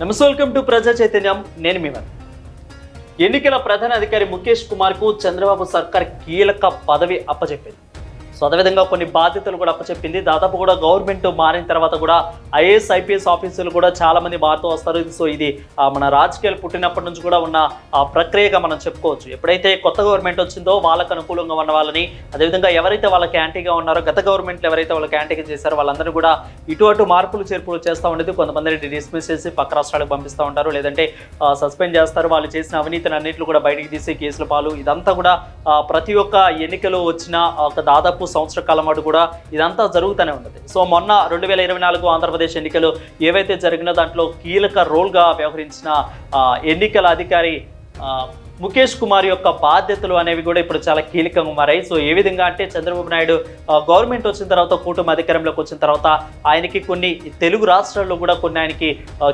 నమస్తే welcome to ప్రజా చైతన్యం. నేను మీ ఎన్నికల ప్రధాన అధికారి ముఖేష్ కుమార్కు చంద్రబాబు సర్కార్ కీలక పదవి అప్పచెప్పింది. సో అదేవిధంగా కొన్ని బాధ్యతలు కూడా అప్పచెప్పింది. దాదాపు కూడా గవర్నమెంట్ మారిన తర్వాత కూడా ఐఏఎస్ ఐపీఎస్ ఆఫీసర్లు కూడా చాలా మంది మారుతూ వస్తారు. సో ఇది మన రాజకీయాలు పుట్టినప్పటి నుంచి కూడా ఉన్న ఆ, ప్రక్రియగా మనం చెప్పుకోవచ్చు. ఎప్పుడైతే కొత్త గవర్నమెంట్ వచ్చిందో వాళ్ళకు అనుకూలంగా ఉన్న వాళ్ళని అదేవిధంగా ఎవరైతే వాళ్ళకి యాంటీగా ఉన్నారో గత గవర్నమెంట్లు ఎవరైతే వాళ్ళకి యాంటీగా చేశారో వాళ్ళందరూ కూడా ఇటు అటు మార్పులు చేర్పులు చేస్తూ ఉండేది. కొంతమందిని డిస్మిస్ చేసి పక్క రాష్ట్రాలకు పంపిస్తూ ఉంటారు. లేదంటే సస్పెండ్ చేస్తారు. వాళ్ళు చేసిన అవినీతిని అన్నింటిని కూడా బయటికి తీసి కేసుల పాలు. ఇదంతా కూడా ప్రతి ఒక్క ఎన్నికలు వచ్చిన ఒక దాదాపు సంవత్సర కాలం పాటు కూడా ఇదంతా జరుగుతూనే ఉంటుంది సో మొన్న రెండు వేల ఇరవై నాలుగు ఆంధ్రప్రదేశ్ ఎన్నికలు ఏవైతే జరిగిన దాంట్లో కీలక రోల్గా వ్యవహరించిన ఆ, ఎన్నికల అధికారి ఆ, ముఖేష్ కుమార్ యొక్క బాధ్యతలు అనేవి కూడా ఇప్పుడు చాలా కీలకంగా మారాయి. సో ఏ విధంగా అంటే చంద్రబాబు నాయుడు గవర్నమెంట్ వచ్చిన తర్వాత కూటమి అధికారంలోకి వచ్చిన తర్వాత ఆయనకి కొన్ని తెలుగు రాష్ట్రాల్లో కూడా కొన్ని ఆయనకి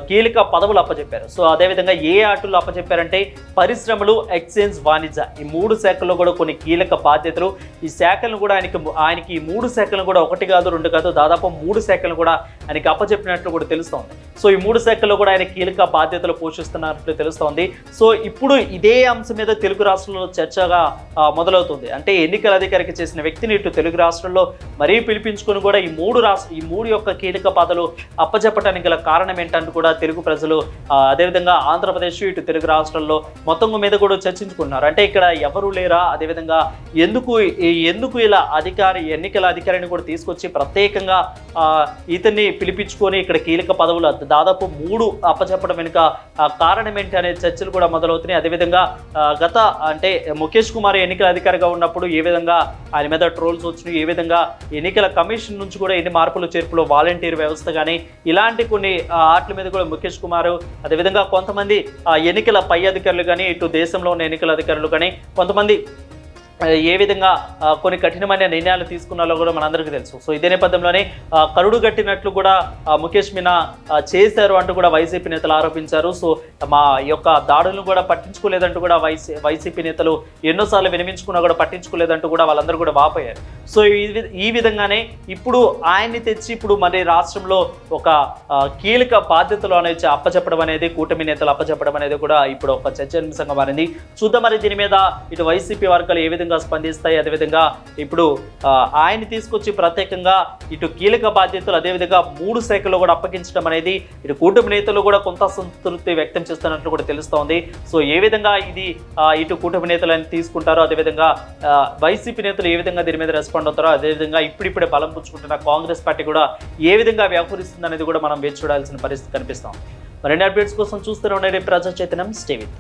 కీలక పదవులు అప్పచెప్పారు సో అదేవిధంగా ఏ ఆటలు అప్పచెప్పారంటే పరిశ్రమలు ఎక్స్చేంజ్ వాణిజ్య ఈ మూడు శాఖల్లో కూడా కొన్ని కీలక బాధ్యతలు. ఈ శాఖలను కూడా ఆయనకి ఆయనకి ఈ మూడు శాఖలను కూడా ఒకటి కాదు రెండు కాదు దాదాపు మూడు శాఖలు కూడా ఆయనకి అప్పచెప్పినట్లు కూడా తెలుస్తోంది. సో ఈ మూడు శాఖల్లో కూడా ఆయన కీలక బాధ్యతలు పోషిస్తున్నట్లు తెలుస్తోంది. సో ఇప్పుడు ఇదే అంశం మీద తెలుగు రాష్ట్రంలో చర్చగా మొదలవుతుంది. అంటే ఎన్నికల అధికారికి చేసిన వ్యక్తిని ఇటు తెలుగు రాష్ట్రంలో మరీ పిలిపించుకొని కూడా ఈ మూడు రాష్ట్ర ఈ మూడు యొక్క కీలక పదలు అప్పచెప్పడానికి గల కారణం ఏంటంటూ కూడా తెలుగు ప్రజలు అదేవిధంగా ఆంధ్రప్రదేశ్ ఇటు తెలుగు రాష్ట్రాల్లో మొత్తం మీద కూడా చర్చించుకున్నారు అంటే ఇక్కడ ఎవరు లేరా? అదేవిధంగా ఎందుకు ఎందుకు ఇలా అధికారి ఎన్నికల అధికారిని కూడా తీసుకొచ్చి ప్రత్యేకంగా ఇతన్ని పిలిపించుకొని ఇక్కడ కీలక పదవులు దాదాపు మూడు అప్పచెప్పడం వెనుక కారణం ఏంటి అనే చర్చలు కూడా మొదలవుతున్నాయి. అదేవిధంగా గత అంటే ముఖేష్ కుమార్ ఎన్నికల అధికారిగా ఉన్నప్పుడు ఏ విధంగా ఆయన మీద ట్రోల్స్ వచ్చినాయి ఏ విధంగా ఎన్నికల కమిషన్ నుంచి కూడా ఎన్ని మార్పులు చేర్పులు వాలంటీర్ వ్యవస్థ కానీ ఇలాంటి కొన్ని ఆటల మీద కూడా ముఖేష్ కుమార్ అదేవిధంగా కొంతమంది ఎన్నికల పై అధికారులు కానీ ఇటు దేశంలో ఉన్న ఎన్నికల అధికారులు కానీ కొంతమంది ఏ విధంగా కొన్ని కఠినమైన నిర్ణయాలు తీసుకున్నాలో కూడా మనందరికీ తెలుసు. సో ఇదే నేపథ్యంలోనే కరుడు కట్టినట్లు కూడా ముఖేష్ మీనా చేశారు అంటూ కూడా వైసీపీ నేతలు ఆరోపించారు. సో మా యొక్క దాడులను కూడా పట్టించుకోలేదంటూ కూడా వైసీ వైసీపీ నేతలు ఎన్నోసార్లు వినిపించుకున్నా కూడా పట్టించుకోలేదంటూ కూడా వాళ్ళందరూ కూడా వాపోయారు. సో ఈ ఈ విధంగానే ఇప్పుడు ఆయన్ని తెచ్చి ఇప్పుడు మరి రాష్ట్రంలో ఒక కీలక బాధ్యతలు అనేది అప్పచెప్పడం అనేది కూటమి నేతలు అప్పచెప్పడం అనేది కూడా ఇప్పుడు ఒక చర్చనీయాంశంగా మారింది. చూద్దాం మరి దీని మీద ఇటు వైసీపీ వర్గాలు ఏ విధంగా స్పందిస్తాయి అదేవిధంగా ఇప్పుడు ఆయన్ని తీసుకొచ్చి ప్రత్యేకంగా ఇటు కీలక బాధ్యతలు అదేవిధంగా మూడు శాఖలు కూడా అప్పగించడం అనేది ఇటు కూటమి నేతలు కూడా కొంత సంతృప్తి వ్యక్తం ఆలోచిస్తున్నట్లు కూడా తెలుస్తోంది సో ఏ విధంగా ఇది ఇటు కూటమి నేతలను తీసుకుంటారో అదేవిధంగా వైసీపీ నేతలు ఏ విధంగా దీని మీద రెస్పాండ్ అవుతారో అదేవిధంగా ఇప్పుడిప్పుడే బలం పుచ్చుకుంటున్న కాంగ్రెస్ పార్టీ కూడా ఏ విధంగా వ్యవహరిస్తుంది అనేది కూడా మనం వేచి చూడాల్సిన పరిస్థితి కనిపిస్తాం మరిన్ని అప్డేట్స్ కోసం చూస్తూనే ఉండే ప్రజా చైతన్యం స్టే విత్.